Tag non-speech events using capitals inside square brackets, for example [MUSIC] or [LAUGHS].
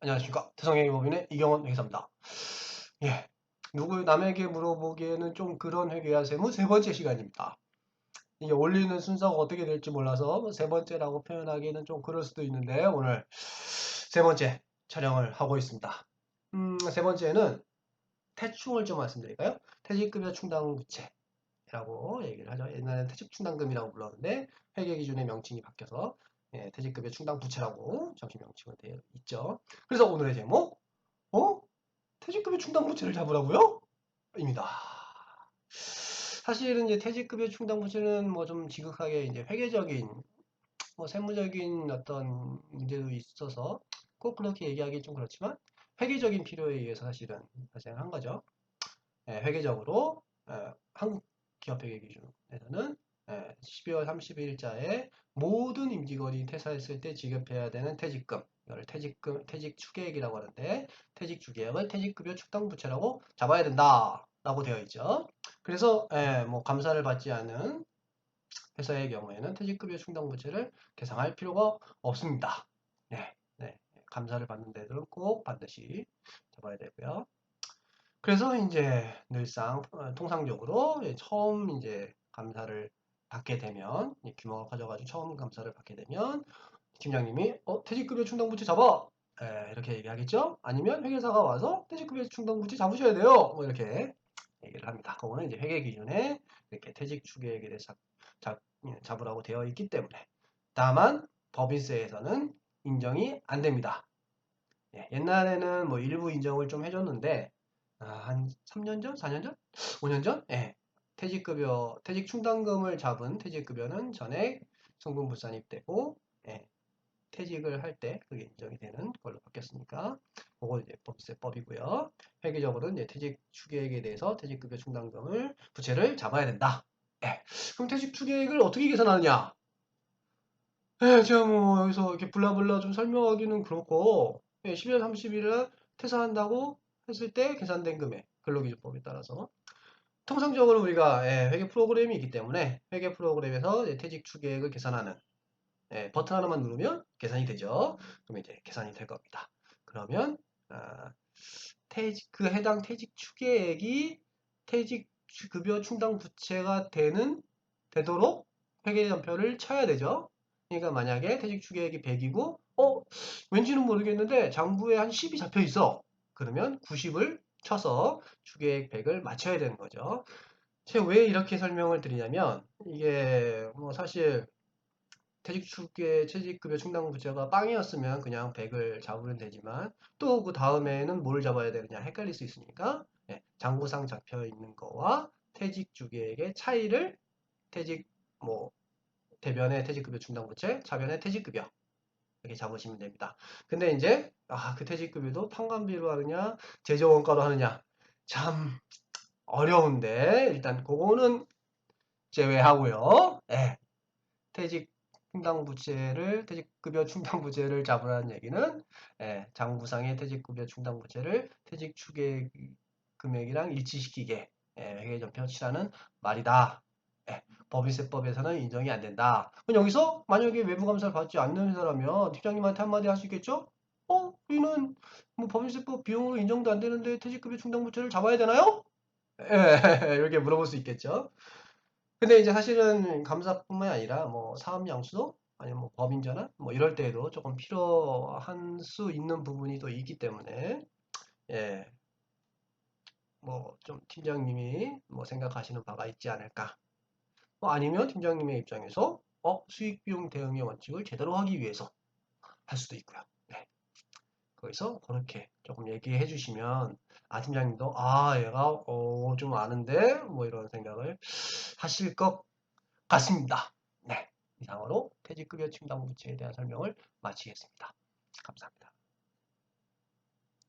안녕하십니까. 태성의 법인의 이경원 회계사입니다. 예. 누구, 남에게 물어보기에는 좀 그런 회계와 세무 세 번째 시간입니다. 이게 올리는 순서가 어떻게 될지 몰라서 뭐세 번째라고 표현하기에는 좀 그럴 수도 있는데, 오늘 세 번째 촬영을 하고 있습니다. 음, 세 번째는 태충을 좀 말씀드릴까요? 퇴직급여 충당부채 라고 얘기를 하죠. 옛날에는 퇴직충당금이라고 불렀는데, 회계 기준의 명칭이 바뀌어서 예, 퇴직급여 충당 부채라고 정식 명칭은 되어 있죠. 그래서 오늘의 제목, 어? 퇴직급여 충당 부채를 잡으라고요? 입니다. 사실은 이제 퇴직급여 충당 부채는 뭐 좀 지극하게 이제 회계적인, 뭐 세무적인 어떤 문제도 있어서 꼭 그렇게 얘기하기 좀 그렇지만 회계적인 필요에 의해서 사실은 발생한 거죠. 예, 회계적으로 예, 한국 기업 회계 기준에서는 예, 12월 30일자에 모든 임직원이 퇴사했을 때 지급해야 되는 퇴직금, 이걸 퇴직금, 퇴직 추계액이라고 하는데 퇴직 추계액을 퇴직급여 축당 부채라고 잡아야 된다라고 되어 있죠. 그래서 예, 뭐 감사를 받지 않은 회사의 경우에는 퇴직급여 충당 부채를 계상할 필요가 없습니다. 네, 네, 감사를 받는 데들은 꼭 반드시 잡아야 되고요. 그래서 이제 늘상 어, 통상적으로 예, 처음 이제 감사를 받게 되면 이 규모가 커져가지고 처음 감사를 받게 되면 팀장님이 어 퇴직급여 충당부채 잡아 에, 이렇게 얘기하겠죠? 아니면 회계사가 와서 퇴직급여 충당부채 잡으셔야 돼요. 뭐 이렇게 얘기를 합니다. 그거는 이제 회계 기준에 이렇게 퇴직 추계액에 대해서 잡, 예, 잡으라고 되어 있기 때문에 다만 법인세에서는 인정이 안 됩니다. 예, 옛날에는 뭐 일부 인정을 좀 해줬는데 아, 한 3년 전, 4년 전, 5년 전, 예, 퇴직급여, 퇴직충당금을 잡은 퇴직급여는 전액 성분불산입되고 예, 퇴직을 할 때 그게 인정이 되는 걸로 바뀌었으니까 그거 이제 법세법이고요. 회계적으로는 이제 퇴직 추계액에 대해서 퇴직급여 충당금을 부채를 잡아야 된다. 예, 그럼 퇴직 추계액을 어떻게 계산하느냐? 예, 제가 뭐 여기서 이렇게 블라블라 좀 설명하기는 그렇고 예, 12월 30일에 퇴사한다고 했을 때 계산된 금액 근로기준법에 따라서 통상적으로 우리가 예, 회계 프로그램이 있기 때문에 회계 프로그램에서 퇴직 추계액을 계산하는 예, 버튼 하나만 누르면 계산이 되죠. 그러면 이제 계산이 될 겁니다. 그러면 아, 퇴직 그 해당 퇴직 추계액이 퇴직 급여 충당 부채가 되는 되도록 회계연표를 쳐야 되죠. 그러니까 만약에 퇴직 추계액이 100이고 어 왠지는 모르겠는데 장부에 한 10이 잡혀 있어. 그러면 90을 쳐서 100을 맞춰야 되는 거죠. 제가 왜 이렇게 설명을 드리냐면 이게 뭐 사실 퇴직 추계 퇴직급여 충당 부채가 빵이었으면 그냥 100을 잡으면 되지만 또 그 다음에는 뭘 잡아야 되느냐 헷갈릴 수 있으니까 예, 장부상 잡혀 있는 거와 퇴직 주계액의 차이를 퇴직 뭐 대변의 퇴직급여 충당 부채, 차변의 퇴직급여 이렇게 잡으시면 됩니다. 근데 이제 아, 그 퇴직급여도 판관비로 하느냐, 제조원가로 하느냐 참 어려운데 일단 그거는 제외하고요. 예. 퇴직 충당 부채를 퇴직급여 충당 부채를 잡으라는 얘기는 예, 장부상의 퇴직급여 충당 부채를 퇴직 추계 금액이랑 일치시키게 예, 회계전표 치라는 말이다. 예, 법인세법에서는 인정이 안 된다. 그럼 여기서 만약에 외부 감사를 받지 않는 회사라면 팀장님한테 한마디 할 수 있겠죠? 어, 우리는 뭐 법인세법 비용으로 인정도 안 되는데 퇴직급여 충당 부채를 잡아야 되나요? 예, [LAUGHS] 이렇게 물어볼 수 있겠죠. 근데 이제 사실은 감사뿐만이 아니라 뭐 사업 양수도 아니면 뭐 법인 전환 뭐 이럴 때에도 조금 필요한 수 있는 부분이 또 있기 때문에 예. 뭐 좀 팀장님이 뭐 생각하시는 바가 있지 않을까. 뭐 아니면 팀장님의 입장에서 어, 수익 비용 대응의 원칙을 제대로 하기 위해서 할 수도 있고요. 네. 거기서 그렇게 조금 얘기해 주시면 아 팀장님도 아 얘가 어, 좀 아는데 뭐 이런 생각을 하실 것 같습니다. 네 이상으로 퇴직급여 충당부채에 대한 설명을 마치겠습니다. 감사합니다.